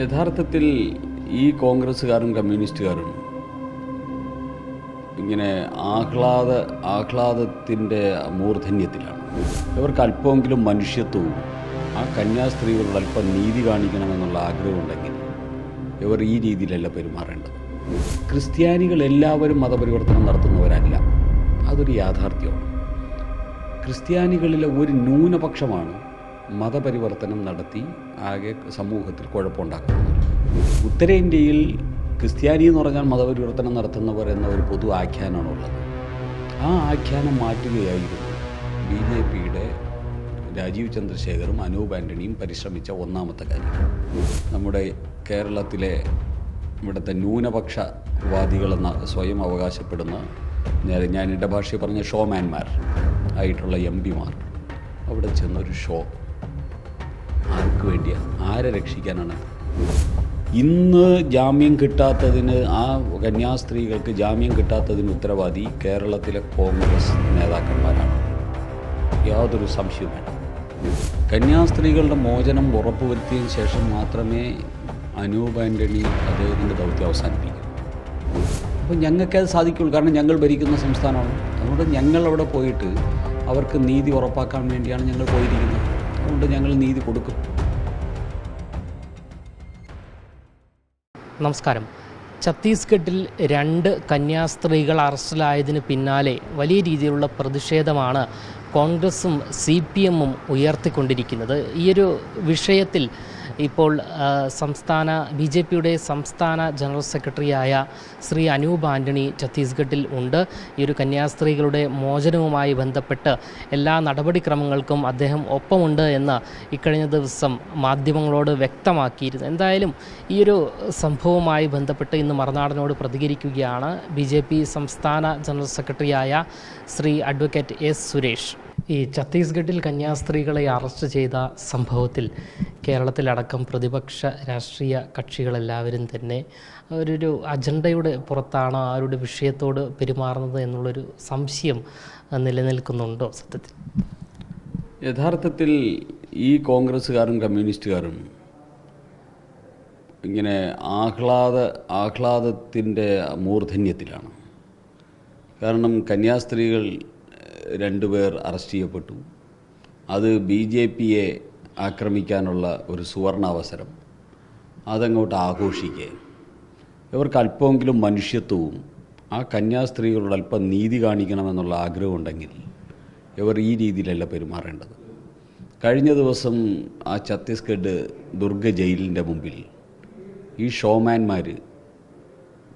യഥാർത്ഥത്തിൽ ഈ കോൺഗ്രസ്സുകാരും കമ്മ്യൂണിസ്റ്റുകാരും ഇങ്ങനെ ആഹ്ലാദ ആഹ്ലാദത്തിന്റെ മൂർധന്യത്തിലാണ്. ഇവർക്ക് അല്പമെങ്കിലും മനുഷ്യത്വവും ആ കന്യാസ്ത്രീകളോട് അല്പം നീതി കാണിക്കണമെന്നുള്ള ആഗ്രഹമുണ്ടെങ്കിൽ ഇവർ ഈ രീതിയിലല്ല പെരുമാറേണ്ടത്. ക്രിസ്ത്യാനികൾ എല്ലാവരും മതപരിവർത്തനം നടത്തുന്നവരല്ല. അതൊരു യാഥാർത്ഥ്യമാണ്. ക്രിസ്ത്യാനികളിലെ ഒരു ന്യൂനപക്ഷമാണ് മതപരിവർത്തനം നടത്തി ആകെ സമൂഹത്തിൽ കുഴപ്പമുണ്ടാക്കുന്നത്. ഉത്തരേന്ത്യയിൽ ക്രിസ്ത്യാനി എന്ന് പറഞ്ഞാൽ മതപരിവർത്തനം നടത്തുന്നവർ എന്ന ഒരു പൊതു ആഖ്യാനമാണുള്ളത്. ആ ആഖ്യാനം മാറ്റുകയായിരുന്നു ബി ജെ പിയുടെ രാജീവ് ചന്ദ്രശേഖറും അനൂപ് ആന്റണിയും പരിശ്രമിച്ച ഒന്നാമത്തെ കാര്യം. നമ്മുടെ കേരളത്തിലെ ഇവിടുത്തെ ന്യൂനപക്ഷവാദികളെന്ന് സ്വയം അവകാശപ്പെടുന്ന ഞാൻ എന്റെ ഭാഷയിൽ പറഞ്ഞ ഷോമാൻമാർ ആയിട്ടുള്ള എം പിമാർ അവിടെ ചെന്നൊരു ഷോ ആർക്ക് വേണ്ടിയാണ് ആരെ രക്ഷിക്കാനാണ്? ഇന്ന് ജാമ്യം കിട്ടാത്തതിന് ആ കന്യാസ്ത്രീകൾക്ക് ജാമ്യം കിട്ടാത്തതിന് ഉത്തരവാദി കേരളത്തിലെ കോൺഗ്രസ് നേതാക്കന്മാരാണ്. യാതൊരു സംശയവും വേണ്ട. കന്യാസ്ത്രീകളുടെ മോചനം ഉറപ്പുവരുത്തിയതിന് ശേഷം മാത്രമേ അനൂപ് ആന്റണി അദ്ദേഹത്തിന്റെ ദൗത്യം അവസാനിപ്പിക്കൂ. അപ്പോൾ ഞങ്ങൾക്കത് സാധിക്കുള്ളൂ. കാരണം ഞങ്ങൾ ഭരിക്കുന്ന സംസ്ഥാനമാണ്. അതുകൊണ്ട് ഞങ്ങൾ അവിടെ പോയിട്ട് അവർക്ക് നീതി ഉറപ്പാക്കാൻ വേണ്ടിയാണ് ഞങ്ങൾ പോയിരിക്കുന്നത്. അതുകൊണ്ട് ഞങ്ങൾ നീതി കൊടുക്കും. നമസ്കാരം. ഛത്തീസ്ഗഡിൽ രണ്ട് കന്യാസ്ത്രീകൾ അറസ്റ്റിലായതിന് പിന്നാലെ വലിയ രീതിയിലുള്ള പ്രതിഷേധമാണ് കോൺഗ്രസും സി പി എമ്മും ഉയർത്തിക്കൊണ്ടിരിക്കുന്നത്. ഈയൊരു വിഷയത്തിൽ ഇപ്പോൾ സംസ്ഥാന ബി ജെ പിയുടെ സംസ്ഥാന ജനറൽ സെക്രട്ടറിയായ ശ്രീ അനൂപ് ആന്റണി ഛത്തീസ്ഗഡിൽ ഉണ്ട്. ഈ ഒരു കന്യാസ്ത്രീകളുടെ മോചനവുമായി ബന്ധപ്പെട്ട് എല്ലാ നടപടിക്രമങ്ങൾക്കും അദ്ദേഹം ഒപ്പമുണ്ട് എന്ന് ഇക്കഴിഞ്ഞ ദിവസം മാധ്യമങ്ങളോട് വ്യക്തമാക്കിയിരുന്നു. എന്തായാലും ഈ ഒരു സംഭവവുമായി ബന്ധപ്പെട്ട് ഇന്ന് മറുനാടനോട് പ്രതികരിക്കുകയാണ് ബി സംസ്ഥാന ജനറൽ സെക്രട്ടറിയായ ശ്രീ അഡ്വക്കേറ്റ് എസ് സുരേഷ്. ഈ ഛത്തീസ്ഗഡിൽ കന്യാസ്ത്രീകളെ അറസ്റ്റ് ചെയ്ത സംഭവത്തിൽ കേരളത്തിലടക്കം പ്രതിപക്ഷ രാഷ്ട്രീയ കക്ഷികളെല്ലാവരും തന്നെ ഒരു അജണ്ടയുടെ പുറത്താണ് ആരുടെ വിഷയത്തോട് പെരുമാറുന്നത് എന്നുള്ളൊരു സംശയം നിലനിൽക്കുന്നുണ്ടോ സത്യത്തിൽ? യഥാർത്ഥത്തിൽ ഈ കോൺഗ്രസ്സുകാരും കമ്മ്യൂണിസ്റ്റുകാരും ഇങ്ങനെ ആഹ്ലാദ ആഹ്ലാദത്തിന്റെ മൂർധന്യത്തിലാണ്. കാരണം കന്യാസ്ത്രീകൾ രണ്ടുപേർ അറസ്റ്റ് ചെയ്യപ്പെട്ടു. അത് ബി ജെ പിയെ ആക്രമിക്കാനുള്ള ഒരു സുവർണാവസരം. അതങ്ങോട്ട് ആഘോഷിക്കുക ഇവർക്ക് അല്പമെങ്കിലും മനുഷ്യത്വവും ആ കന്യാസ്ത്രീകളോട് അല്പം നീതി കാണിക്കണമെന്നുള്ള ആഗ്രഹമുണ്ടെങ്കിൽ ഇവർ ഈ രീതിയിലല്ല പെരുമാറേണ്ടത്. കഴിഞ്ഞ ദിവസം ആ ഛത്തീസ്ഗഡ് ദുർഗ ജയിലിന്റെ മുമ്പിൽ ഈ ഷോമാൻമാർ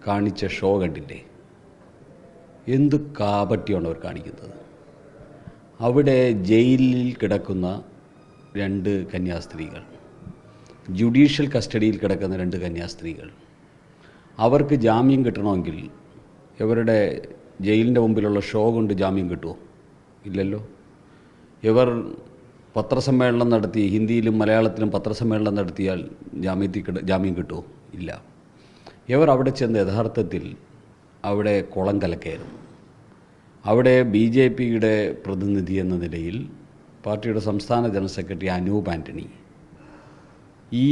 കാണിച്ച ഷോ കണ്ടില്ലേ? എന്ത് കാപട്യമാണ് അവർ കാണിക്കുന്നത്? അവിടെ ജയിലിൽ കിടക്കുന്ന രണ്ട് കന്യാസ്ത്രീകൾ. ജുഡീഷ്യൽ കസ്റ്റഡിയിൽ കിടക്കുന്ന രണ്ട് കന്യാസ്ത്രീകൾ. അവർക്ക് ജാമ്യം കിട്ടണമെങ്കിൽ ഇവരുടെ ജയിലിന്റെ മുമ്പിലുള്ള ഷോ കൊണ്ട് ജാമ്യം കിട്ടുമോ ഇല്ലല്ലോ. ഇവർ പത്രസമ്മേളനം നടത്തി ഹിന്ദിയിലും മലയാളത്തിലും പത്രസമ്മേളനം നടത്തിയാൽ ജാമ്യത്തിൽ ജാമ്യം കിട്ടുമോ ഇല്ല. ഇവർ അവിടെ ചെന്ന് യഥാർത്ഥത്തിൽ അവിടെ കുളം കലക്കായിരുന്നു അവിടെ ബി ജെ പിയുടെ പ്രതിനിധി എന്ന നിലയിൽ പാർട്ടിയുടെ സംസ്ഥാന ജനറൽ സെക്രട്ടറി അനൂപ് ആന്റണി ഈ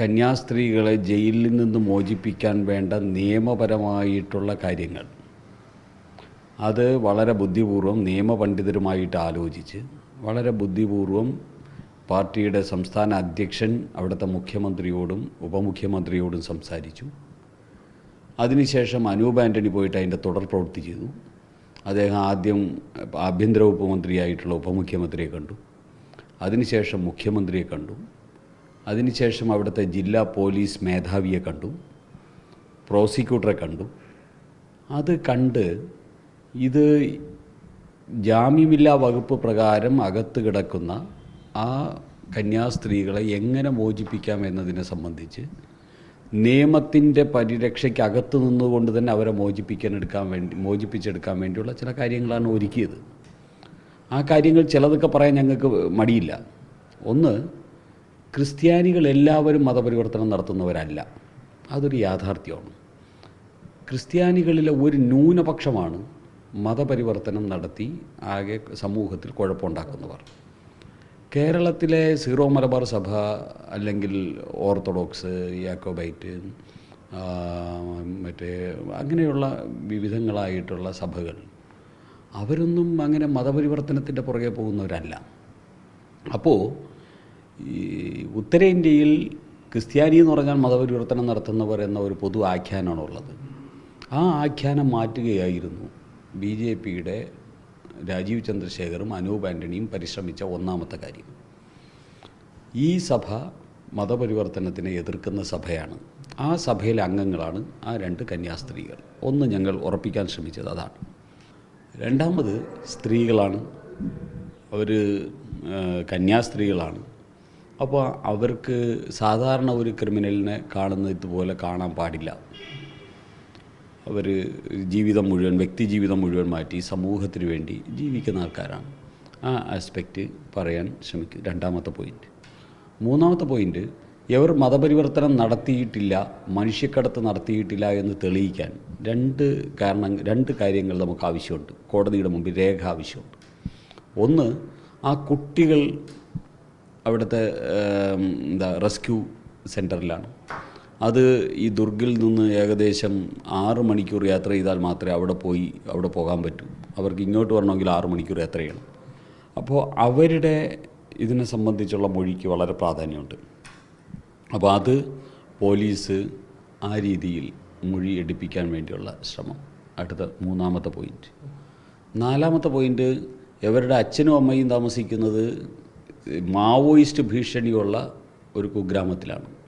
കന്യാസ്ത്രീകളെ ജയിലിൽ നിന്ന് മോചിപ്പിക്കാൻ വേണ്ട നിയമപരമായിട്ടുള്ള കാര്യങ്ങൾ അത് വളരെ ബുദ്ധിപൂർവം നിയമപണ്ഡിതരുമായിട്ട് ആലോചിച്ച് വളരെ ബുദ്ധിപൂർവം പാർട്ടിയുടെ സംസ്ഥാന അധ്യക്ഷൻ അവിടുത്തെ മുഖ്യമന്ത്രിയോടും ഉപമുഖ്യമന്ത്രിയോടും സംസാരിച്ചു. അതിനുശേഷം അനൂപ് ആന്റണി പോയിട്ട് അതിന്റെ തുടർ പ്രവൃത്തി ചെയ്തു. അദ്ദേഹം ആദ്യം ആഭ്യന്തര വകുപ്പ് മന്ത്രിയായിട്ടുള്ള ഉപമുഖ്യമന്ത്രിയെ കണ്ടു. അതിനുശേഷം മുഖ്യമന്ത്രിയെ കണ്ടു. അതിനുശേഷം അവിടുത്തെ ജില്ലാ പോലീസ് മേധാവിയെ കണ്ടു. പ്രോസിക്യൂട്ടറെ കണ്ടു. അത് കണ്ട് ഇത് ജാമ്യമില്ലാ വകുപ്പ് പ്രകാരം അകത്ത് കിടക്കുന്ന ആ കന്യാസ്ത്രീകളെ എങ്ങനെ മോചിപ്പിക്കാം എന്നതിനെ സംബന്ധിച്ച് നിയമത്തിന്റെ പരിരക്ഷയ്ക്ക് അകത്ത് നിന്നുകൊണ്ട് തന്നെ അവരെ മോചിപ്പിക്കാൻ എടുക്കാൻ വേണ്ടി മോചിപ്പിച്ചെടുക്കാൻ വേണ്ടിയുള്ള ചില കാര്യങ്ങളാണ് ഒരുക്കിയത്. ആ കാര്യങ്ങൾ ചിലതൊക്കെ പറയാൻ ഞങ്ങൾക്ക് മടിയില്ല. ഒന്ന് ക്രിസ്ത്യാനികൾ എല്ലാവരും മതപരിവർത്തനം നടത്തുന്നവരല്ല. അതൊരു യാഥാർത്ഥ്യമാണ്. ക്രിസ്ത്യാനികളിലെ ഒരു ന്യൂനപക്ഷമാണ് മതപരിവർത്തനം നടത്തി ആകെ സമൂഹത്തിൽ കുഴപ്പമുണ്ടാക്കുന്നവർ. കേരളത്തിലെ സീറോ മലബാർ സഭ അല്ലെങ്കിൽ ഓർത്തഡോക്സ് യാക്കോബൈറ്റ് മറ്റേ അങ്ങനെയുള്ള വിവിധങ്ങളായിട്ടുള്ള സഭകൾ അവരൊന്നും അങ്ങനെ മതപരിവർത്തനത്തിന്റെ പുറകെ പോകുന്നവരല്ല. അപ്പോൾ ഈ ഉത്തരേന്ത്യയിൽ ക്രിസ്ത്യാനി എന്ന് പറഞ്ഞാൽ മതപരിവർത്തനം നടത്തുന്നവർ എന്ന ഒരു പൊതു ആഖ്യാനമാണുള്ളത്. ആ ആഖ്യാനം മാറ്റുകയായിരുന്നു ബി ജെ പിയുടെ രാജീവ് ചന്ദ്രശേഖറും അനൂപ് ആന്റണിയും പരിശ്രമിച്ച ഒന്നാമത്തെ കാര്യം. ഈ സഭ മതപരിവർത്തനത്തിനെ എതിർക്കുന്ന സഭയാണ്. ആ സഭയിലെ അംഗങ്ങളാണ് ആ രണ്ട് കന്യാസ്ത്രീകൾ. ഒന്ന് ഞങ്ങൾ ഉറപ്പിക്കാൻ ശ്രമിച്ചത് അതാണ്. രണ്ടാമത് സ്ത്രീകളാണ്. അവർ കന്യാസ്ത്രീകളാണ്. അപ്പോൾ അവർക്ക് സാധാരണ ഒരു ക്രിമിനലിനെ കാണുന്ന ഇതുപോലെ കാണാൻ പാടില്ല. അവർ ജീവിതം മുഴുവൻ വ്യക്തി ജീവിതം മുഴുവൻ മാറ്റി സമൂഹത്തിന് വേണ്ടി ജീവിക്കുന്ന ആൾക്കാരാണ്. ആ ആസ്പെക്റ്റ് പറയാൻ ശ്രമിക്കും. രണ്ടാമത്തെ പോയിന്റ് മൂന്നാമത്തെ പോയിന്റ് ഇവർ മതപരിവർത്തനം നടത്തിയിട്ടില്ല മനുഷ്യക്കടത്ത് നടത്തിയിട്ടില്ല എന്ന് തെളിയിക്കാൻ രണ്ട് കാരണം രണ്ട് കാര്യങ്ങൾ നമുക്ക് ആവശ്യമുണ്ട്. കോടതിയുടെ മുമ്പിൽ രേഖ ആവശ്യമുണ്ട്. ഒന്ന് ആ കുട്ടികൾ അവിടുത്തെ എന്താ റെസ്ക്യൂ സെന്ററിലാണ് അത് ഈ ദുർഗിൽ നിന്ന് ഏകദേശം ആറ് മണിക്കൂർ യാത്ര ചെയ്താൽ മാത്രമേ അവിടെ പോയി അവിടെ പോകാൻ പറ്റൂ. അവർക്ക് ഇങ്ങോട്ട് വരണമെങ്കിൽ ആറ് മണിക്കൂർ യാത്ര ചെയ്യണം. അപ്പോൾ അവരുടെ ഇതിനെ സംബന്ധിച്ചുള്ള മൊഴിക്ക് വളരെ പ്രാധാന്യമുണ്ട്. അപ്പോൾ അത് പോലീസ് ആ രീതിയിൽ മൊഴി എടുപ്പിക്കാൻ വേണ്ടിയുള്ള ശ്രമം. അടുത്ത മൂന്നാമത്തെ പോയിന്റ്. നാലാമത്തെ പോയിന്റ് ഇവരുടെ അച്ഛനും അമ്മയും താമസിക്കുന്നത് മാവോയിസ്റ്റ് ഭീഷണിയുള്ള ഒരു കുഗ്രാമത്തിലാണ്.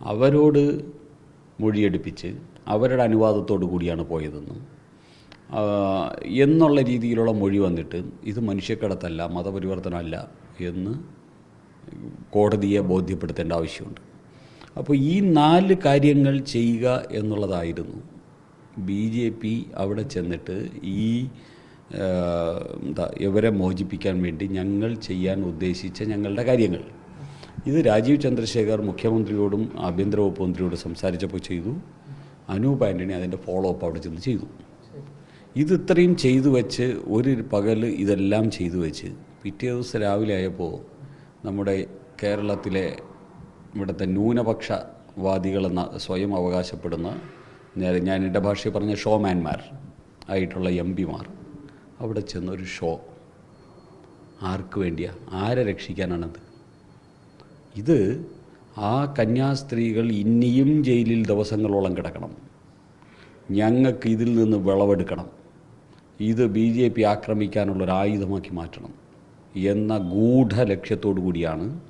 അവരോട് മൊഴിയെടുപ്പിച്ച് അവരുടെ അനുവാദത്തോടു കൂടിയാണ് പോയതെന്നും എന്നുള്ള രീതിയിലുള്ള മൊഴി വന്നിട്ട് ഇത് മനുഷ്യക്കടത്തല്ല മതപരിവർത്തനമല്ല എന്ന് കോടതിയെ ബോധ്യപ്പെടുത്തേണ്ട ആവശ്യമുണ്ട്. അപ്പോൾ ഈ നാല് കാര്യങ്ങൾ ചെയ്യുക എന്നുള്ളതായിരുന്നു ബി ജെ പി അവിടെ ചെന്നിട്ട് ഈ എന്താ ഇവരെ മോചിപ്പിക്കാൻ വേണ്ടി ഞങ്ങൾ ചെയ്യാൻ ഉദ്ദേശിച്ച ഞങ്ങളുടെ കാര്യങ്ങൾ. ഇത് രാജീവ് ചന്ദ്രശേഖർ മുഖ്യമന്ത്രിയോടും ആഭ്യന്തര വകുപ്പ് മന്ത്രിയോടും സംസാരിച്ചപ്പോൾ ചെയ്തു. അനൂപ് ആന്റണി അതിന്റെ ഫോളോ അപ്പ് അവിടെ ചെന്ന് ചെയ്തു. ഇത് ഇത്രയും ചെയ്തു വെച്ച് ഒരു പകൽ ഇതെല്ലാം ചെയ്തു വെച്ച് പിറ്റേ ദിവസം രാവിലെ ആയപ്പോൾ നമ്മുടെ കേരളത്തിലെ ഇവിടുത്തെ ന്യൂനപക്ഷവാദികളെന്ന സ്വയം അവകാശപ്പെടുന്ന ഞാൻ എന്റെ ഭാഷയിൽ പറഞ്ഞ ഷോമാൻമാർ ആയിട്ടുള്ള എം പിമാർ അവിടെ ചെന്നൊരു ഷോ ആർക്ക് വേണ്ടിയാണ് ആരെ രക്ഷിക്കാനാണത്? ഇത് ആ കന്യാസ്ത്രീകൾ ഇനിയും ജയിലിൽ ദിവസങ്ങളോളം കിടക്കണം. ഞങ്ങൾക്ക് ഇതിൽ നിന്ന് വിളവെടുക്കണം. ഇത് ബി ജെ പി ആക്രമിക്കാനുള്ളൊരു ആയുധമാക്കി മാറ്റണം എന്ന ഗൂഢ ലക്ഷ്യത്തോടു കൂടിയാണ്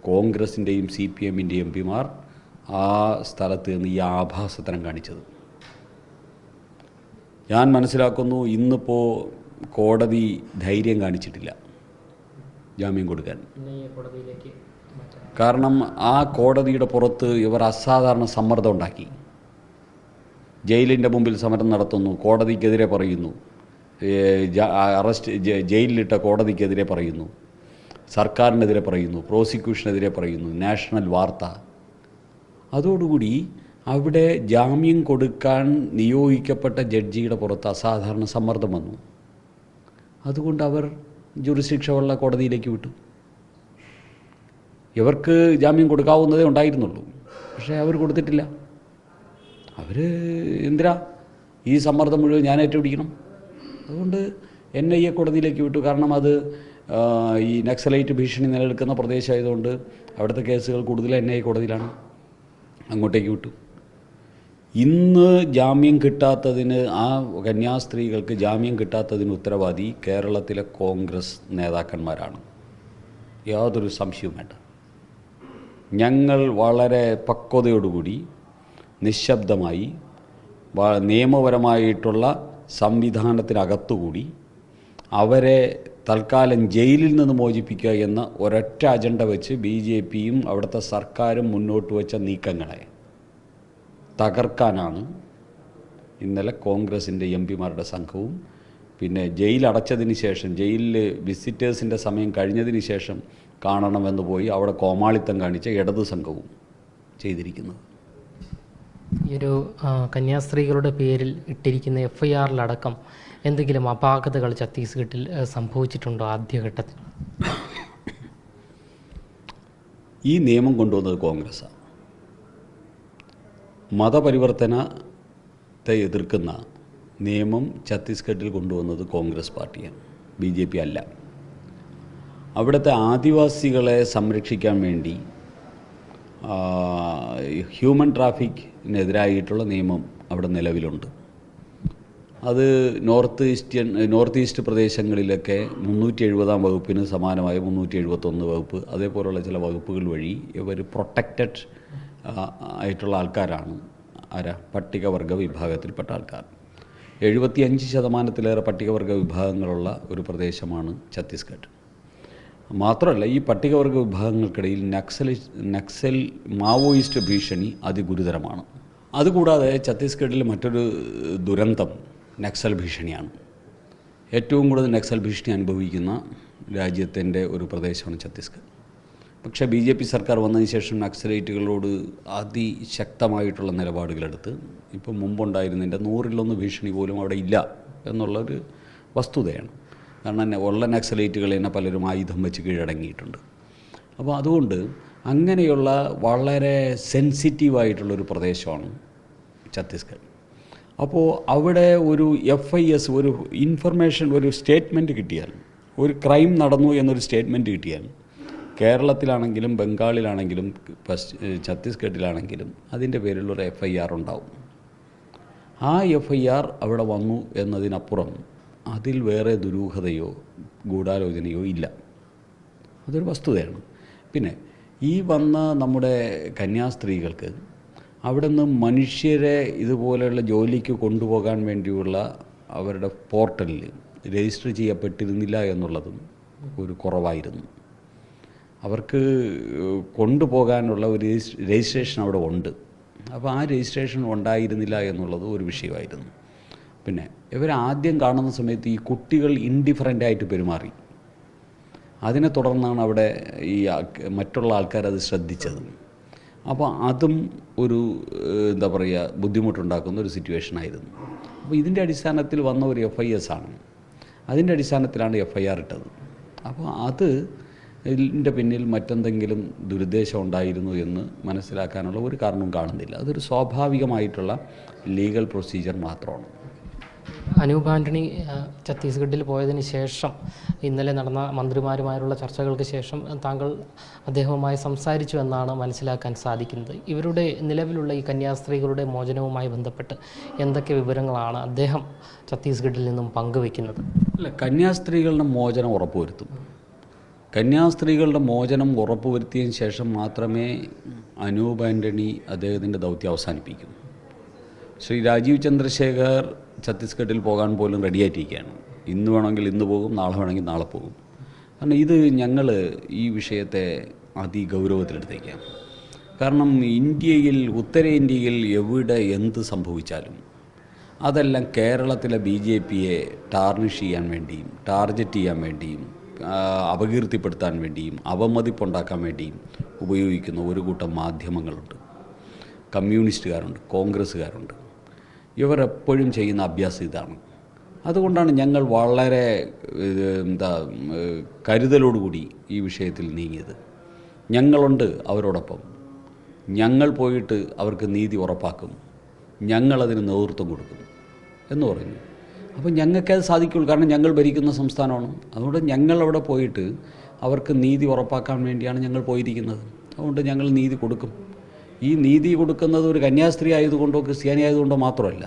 കോൺഗ്രസിന്റെയും സി പി എമ്മിന്റെയും എം പിമാർ ആ സ്ഥലത്ത് നിന്ന് ഈ ആഭാസത്തരം കാണിച്ചത്. ഞാൻ മനസ്സിലാക്കുന്നു ഇന്നിപ്പോൾ കോടതി ധൈര്യം കാണിച്ചിട്ടില്ല. ജാമ്യം കൊടുക്കാൻ. കാരണം ആ കോടതിയുടെ പുറത്ത് ഇവർ അസാധാരണ സമ്മർദ്ദം ഉണ്ടാക്കി. ജയിലിന്റെ മുമ്പിൽ സമരം നടത്തുന്നു കോടതിക്കെതിരെ പറയുന്നു. അറസ്റ്റ് ജയിലിലിട്ട കോടതിക്കെതിരെ പറയുന്നു. സർക്കാരിനെതിരെ പറയുന്നു പ്രോസിക്യൂഷനെതിരെ പറയുന്നു നാഷണൽ വാർത്ത. അതോടുകൂടി അവിടെ ജാമ്യം കൊടുക്കാൻ നിയോഗിക്കപ്പെട്ട ജഡ്ജിയുടെ പുറത്ത് അസാധാരണ സമ്മർദ്ദം വന്നു. അതുകൊണ്ട് അവർ ജുറിശിക്ഷയുള്ള കോടതിയിലേക്ക് വിട്ടു. ഇവർക്ക് ജാമ്യം കൊടുക്കാവുന്നതേ ഉണ്ടായിരുന്നുള്ളൂ. പക്ഷേ അവർ കൊടുത്തിട്ടില്ല. അവർ എന്തിനാ ഈ സമ്മർദ്ദം മുഴുവൻ ഞാൻ ഏറ്റുപിടിക്കണം അതുകൊണ്ട് എൻ ഐ എ കോടതിയിലേക്ക് വിട്ടു. കാരണം അത് ഈ നക്സലൈറ്റ് ഭീഷണി നിലനിൽക്കുന്ന പ്രദേശമായതുകൊണ്ട് അവിടുത്തെ കേസുകൾ കൂടുതൽ എൻ ഐ എ കോടതിയിലാണ് അങ്ങോട്ടേക്ക് വിട്ടു. ഇന്ന് ജാമ്യം കിട്ടാത്തതിന് ആ കന്യാസ്ത്രീകൾക്ക് ജാമ്യം കിട്ടാത്തതിന് ഉത്തരവാദി കേരളത്തിലെ കോൺഗ്രസ് നേതാക്കന്മാരാണ്. യാതൊരു സംശയവും വേണ്ട. ഞങ്ങൾ വളരെ പക്വതയോടുകൂടി നിശബ്ദമായി നിയമപരമായിട്ടുള്ള സംവിധാനത്തിനകത്തുകൂടി അവരെ തൽക്കാലം ജയിലിൽ നിന്ന് മോചിപ്പിക്കുക എന്ന ഒരൊറ്റ അജണ്ട വെച്ച് ബി ജെ പിയും അവിടുത്തെ സർക്കാരും മുന്നോട്ട് വെച്ച നീക്കങ്ങളെ തകർക്കാനാണ് ഇന്നലെ കോൺഗ്രസിന്റെ എം പിമാരുടെ സംഘവും പിന്നെ ജയിൽ അടച്ചതിന് ശേഷം ജയിലിൽ വിസിറ്റേഴ്സിന്റെ സമയം കഴിഞ്ഞതിന് ശേഷം കാണണമെന്ന് പോയി അവിടെ കോമാളിത്തം കാണിച്ച ഇടതു സംഘവും ചെയ്തിരിക്കുന്നത്. ഈ ഒരു കന്യാസ്ത്രീകളുടെ പേരിൽ ഇട്ടിരിക്കുന്ന എഫ് ഐ ആറിലടക്കം എന്തെങ്കിലും അപാകതകൾ ഛത്തീസ്ഗഡിൽ സംഭവിച്ചിട്ടുണ്ടോ ആദ്യഘട്ടത്തിൽ? ഈ നിയമം കൊണ്ടുവന്നത് കോൺഗ്രസ്സാണ്. മതപരിവർത്തനത്തെ എതിർക്കുന്ന നിയമം ഛത്തീസ്ഗഡിൽ കൊണ്ടുവന്നത് കോൺഗ്രസ് പാർട്ടിയാണ്. ബി ജെ പി അല്ല. അവിടുത്തെ ആദിവാസികളെ സംരക്ഷിക്കാൻ വേണ്ടി ഹ്യൂമൻ ട്രാഫിക്കിനെതിരായിട്ടുള്ള നിയമം അവിടെ നിലവിലുണ്ട്. അത് നോർത്ത് ഈസ്റ്റ്യൻ നോർത്ത് ഈസ്റ്റ് പ്രദേശങ്ങളിലൊക്കെ മുന്നൂറ്റി എഴുപതാം വകുപ്പിന് സമാനമായ മുന്നൂറ്റി എഴുപത്തൊന്ന് വകുപ്പ് അതേപോലെയുള്ള ചില വകുപ്പുകൾ വഴി ഇവർ പ്രൊട്ടക്റ്റഡ് ആയിട്ടുള്ള ആൾക്കാരാണ്. അര പട്ടികവർഗ വിഭാഗത്തിൽപ്പെട്ട ആൾക്കാർ. എഴുപത്തിയഞ്ച് ശതമാനത്തിലേറെ പട്ടികവർഗ വിഭാഗങ്ങളുള്ള ഒരു പ്രദേശമാണ് ഛത്തീസ്ഗഡ്. മാത്രമല്ല ഈ പട്ടികവർഗ വിഭാഗങ്ങൾക്കിടയിൽ നക്സലി നക്സൽ മാവോയിസ്റ്റ് ഭീഷണി അതിഗുരുതരമാണ്. അതുകൂടാതെ ഛത്തീസ്ഗഡിൽ മറ്റൊരു ദുരന്തം നക്സൽ ഭീഷണിയാണ്. ഏറ്റവും കൂടുതൽ നക്സൽ ഭീഷണി അനുഭവിക്കുന്ന രാജ്യത്തിന്റെ ഒരു പ്രദേശമാണ് ഛത്തീസ്ഗഡ്. പക്ഷേ ബി ജെ പി സർക്കാർ വന്നതിന് ശേഷം നക്സലേറ്റുകളോട് അതിശക്തമായിട്ടുള്ള നിലപാടുകളെടുത്ത് ഇപ്പം മുമ്പുണ്ടായിരുന്നതിന്റെ നൂറിലൊന്ന് ഭീഷണി പോലും അവിടെ ഇല്ല എന്നുള്ളൊരു വസ്തുതയാണ്. കാരണം ഉള്ള നക്സലേറ്റുകൾ തന്നെ പലരും ആയുധം വെച്ച് കീഴടങ്ങിയിട്ടുണ്ട്. അപ്പോൾ അതുകൊണ്ട് അങ്ങനെയുള്ള വളരെ സെൻസിറ്റീവായിട്ടുള്ളൊരു പ്രദേശമാണ് ഛത്തീസ്ഗഡ്. അപ്പോൾ അവിടെ ഒരു എഫ് ഐ എസ് ഒരു ഇൻഫർമേഷൻ ഒരു സ്റ്റേറ്റ്മെന്റ് കിട്ടിയാൽ ഒരു ക്രൈം നടന്നു എന്നൊരു സ്റ്റേറ്റ്മെന്റ് കിട്ടിയാൽ കേരളത്തിലാണെങ്കിലും ബംഗാളിലാണെങ്കിലും ഛത്തീസ്ഗഡിലാണെങ്കിലും അതിന്റെ പേരിലൊരു എഫ് ഐ ആർ ഉണ്ടാവും. ആ എഫ് ഐ ആർ അവിടെ വന്നു എന്നതിനപ്പുറം അതിൽ വേറെ ദുരൂഹതയോ ഗൂഢാലോചനയോ ഇല്ല. അതൊരു വസ്തുതയാണ്. പിന്നെ ഈ വന്ന നമ്മുടെ കന്യാസ്ത്രീകൾക്ക് അവിടെ നിന്ന് മനുഷ്യരെ ഇതുപോലെയുള്ള ജോലിക്ക് കൊണ്ടുപോകാൻ വേണ്ടിയുള്ള അവരുടെ പോർട്ടലിൽ രജിസ്റ്റർ ചെയ്യപ്പെട്ടിരുന്നില്ല എന്നുള്ളതും ഒരു കുറവായിരുന്നു. അവർക്ക് കൊണ്ടുപോകാനുള്ള ഒരു രജിസ്ട്രേഷൻ അവിടെ ഉണ്ട്. അപ്പോൾ ആ രജിസ്ട്രേഷൻ ഉണ്ടായിരുന്നില്ല എന്നുള്ളത് ഒരു വിഷയമായിരുന്നു. പിന്നെ ഇവർ ആദ്യം കാണുന്ന സമയത്ത് ഈ കുട്ടികൾ ഇൻഡിഫറന്റ് ആയിട്ട് പെരുമാറി. അതിനെ തുടർന്നാണ് അവിടെ ഈ മറ്റുള്ള ആൾക്കാർ അത് ശ്രദ്ധിച്ചത്. അപ്പോൾ അതും ഒരു എന്താ പറയുക ബുദ്ധിമുട്ടുണ്ടാക്കുന്ന ഒരു സിറ്റുവേഷൻ ആയിരുന്നു. അപ്പോൾ ഇതിന്റെ അടിസ്ഥാനത്തിൽ വന്ന ഒരു എഫ് ഐ എസ് ആണ്. അതിന്റെ അടിസ്ഥാനത്തിലാണ് എഫ് ഐ ആർ ഇട്ടത്. അപ്പോൾ അത് ഇതിന്റെ പിന്നിൽ മറ്റെന്തെങ്കിലും ദുരുദ്ദേശം ഉണ്ടായിരുന്നു എന്ന് മനസ്സിലാക്കാനുള്ള ഒരു കാരണവും കാണുന്നില്ല. അതൊരു സ്വാഭാവികമായിട്ടുള്ള ലീഗൽ പ്രൊസീജിയർ മാത്രമാണ്. അനൂപ് ആന്റണി ഛത്തീസ്ഗഡിൽ പോയതിന് ശേഷം ഇന്നലെ നടന്ന മന്ത്രിമാരുമായുള്ള ചർച്ചകൾക്ക് ശേഷം താങ്കൾ അദ്ദേഹവുമായി സംസാരിച്ചു എന്നാണ് മനസ്സിലാക്കാൻ സാധിക്കുന്നത്. ഇവരുടെ നിലവിലുള്ള ഈ കന്യാസ്ത്രീകളുടെ മോചനവുമായി ബന്ധപ്പെട്ട് എന്തൊക്കെ വിവരങ്ങളാണ് അദ്ദേഹം ഛത്തീസ്ഗഡിൽ നിന്നും പങ്കുവെക്കുന്നത് അല്ല കന്യാസ്ത്രീകളുടെ മോചനം ഉറപ്പുവരുത്തും. കന്യാസ്ത്രീകളുടെ മോചനം ഉറപ്പുവരുത്തിയതിന് ശേഷം മാത്രമേ അനൂപ് ആന്റണി അദ്ദേഹത്തിന്റെ ദൗത്യം അവസാനിപ്പിക്കൂ. ശ്രീ രാജീവ് ചന്ദ്രശേഖർ ഛത്തീസ്ഗഡിൽ പോകാൻ പോലും റെഡിയായിട്ടിരിക്കുകയാണ്. ഇന്ന് വേണമെങ്കിൽ ഇന്ന് പോകും നാളെ വേണമെങ്കിൽ നാളെ പോകും. കാരണം ഇത് ഞങ്ങൾ ഈ വിഷയത്തെ അതിഗൗരവത്തിലെടുത്തേക്കാം കാരണം ഇന്ത്യയിൽ ഉത്തരേന്ത്യയിൽ എവിടെ എന്ത് സംഭവിച്ചാലും അതെല്ലാം കേരളത്തിലെ ബി ജെ പിയെ ടാർണിഷ് ചെയ്യാൻ വേണ്ടിയും ടാർഗറ്റ് ചെയ്യാൻ വേണ്ടിയും അപകീർത്തിപ്പെടുത്താൻ വേണ്ടിയും അവമതിപ്പുണ്ടാക്കാൻ വേണ്ടിയും ഉപയോഗിക്കുന്ന ഒരു കൂട്ടം മാധ്യമങ്ങളുണ്ട്. കമ്മ്യൂണിസ്റ്റുകാരുണ്ട് കോൺഗ്രസ്സുകാരുണ്ട്. ഇവരെപ്പോഴും ചെയ്യുന്ന അഭ്യാസം ഇതാണ്. അതുകൊണ്ടാണ് ഞങ്ങൾ വളരെ എന്താ കരുതലോടുകൂടി ഈ വിഷയത്തിൽ നീങ്ങിയത്. ഞങ്ങളുണ്ട് അവരോടൊപ്പം. ഞങ്ങൾ പോയിട്ട് അവർക്ക് നീതി ഉറപ്പാക്കും. ഞങ്ങളതിന് നേതൃത്വം കൊടുക്കും എന്ന് പറഞ്ഞു. അപ്പോൾ ഞങ്ങൾക്കത് സാധിക്കുള്ളൂ. കാരണം ഞങ്ങൾ ഭരിക്കുന്ന സംസ്ഥാനമാണ്. അതുകൊണ്ട് ഞങ്ങൾ അവിടെ പോയിട്ട് അവർക്ക് നീതി ഉറപ്പാക്കാൻ വേണ്ടിയാണ് ഞങ്ങൾ പോയിരിക്കുന്നത്. അതുകൊണ്ട് ഞങ്ങൾ നീതി കൊടുക്കും. ഈ നീതി കൊടുക്കുന്നത് ഒരു കന്യാസ്ത്രീ ആയതുകൊണ്ടോ ക്രിസ്ത്യാനി ആയതുകൊണ്ടോ മാത്രമല്ല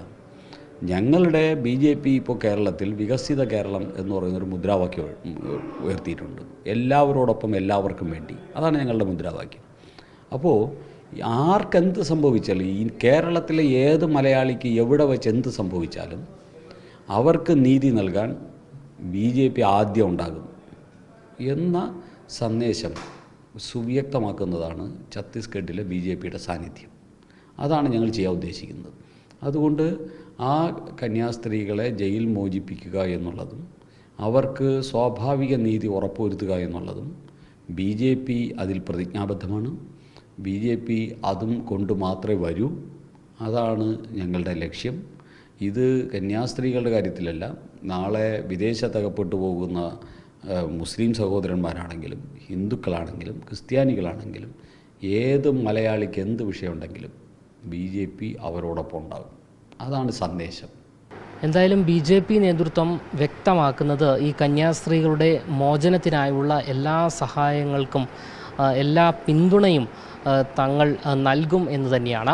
ഞങ്ങളുടെ ബി ജെ പി ഇപ്പോൾ കേരളത്തിൽ വികസിത കേരളം എന്ന് പറയുന്നൊരു മുദ്രാവാക്യം ഉയർത്തിയിട്ടുണ്ട്. എല്ലാവരോടൊപ്പം എല്ലാവർക്കും വേണ്ടി. അതാണ് ഞങ്ങളുടെ മുദ്രാവാക്യം. അപ്പോൾ ആർക്കെന്ത് സംഭവിച്ചാലും ഈ കേരളത്തിലെ ഏത് മലയാളിക്ക് എവിടെ വെച്ച് എന്ത് സംഭവിച്ചാലും അവർക്ക് നീതി നൽകാൻ ബി ജെ പി ആദ്യം ഉണ്ടാകും എന്ന സന്ദേശം സുവ്യക്തമാക്കുന്നതാണ് ഛത്തീസ്ഗഡിലെ ബി ജെ പിയുടെ സാന്നിധ്യം. അതാണ് ഞങ്ങൾ ചെയ്യാൻ ഉദ്ദേശിക്കുന്നത്. അതുകൊണ്ട് ആ കന്യാസ്ത്രീകളെ ജയിൽ മോചിപ്പിക്കുക എന്നുള്ളതും അവർക്ക് സ്വാഭാവിക നീതി ഉറപ്പുവരുത്തുക എന്നുള്ളതും ബി ജെ പി അതിൽ പ്രതിജ്ഞാബദ്ധമാണ്. ബി ജെ പി അതും കൊണ്ട് മാത്രമേ വരൂ. അതാണ് ഞങ്ങളുടെ ലക്ഷ്യം. ഇത് കന്യാസ്ത്രീകളുടെ കാര്യത്തിലല്ല നാളെ വിദേശത്തകപ്പെട്ടു പോകുന്ന മുസ്ലിം സഹോദരന്മാരാണെങ്കിലും ഹിന്ദുക്കളാണെങ്കിലും ക്രിസ്ത്യാനികളാണെങ്കിലും ഏത് മലയാളിക്ക് എന്ത് വിഷയമുണ്ടെങ്കിലും ബി ജെ പി അവരോടൊപ്പം ഉണ്ടാകും. അതാണ് സന്ദേശം. എന്തായാലും ബി ജെ പി നേതൃത്വം വ്യക്തമാക്കുന്നത് ഈ കന്യാസ്ത്രീകളുടെ മോചനത്തിനായുള്ള എല്ലാ സഹായങ്ങൾക്കും എല്ലാ പിന്തുണയും തങ്ങൾ നൽകും എന്ന് തന്നെയാണ്.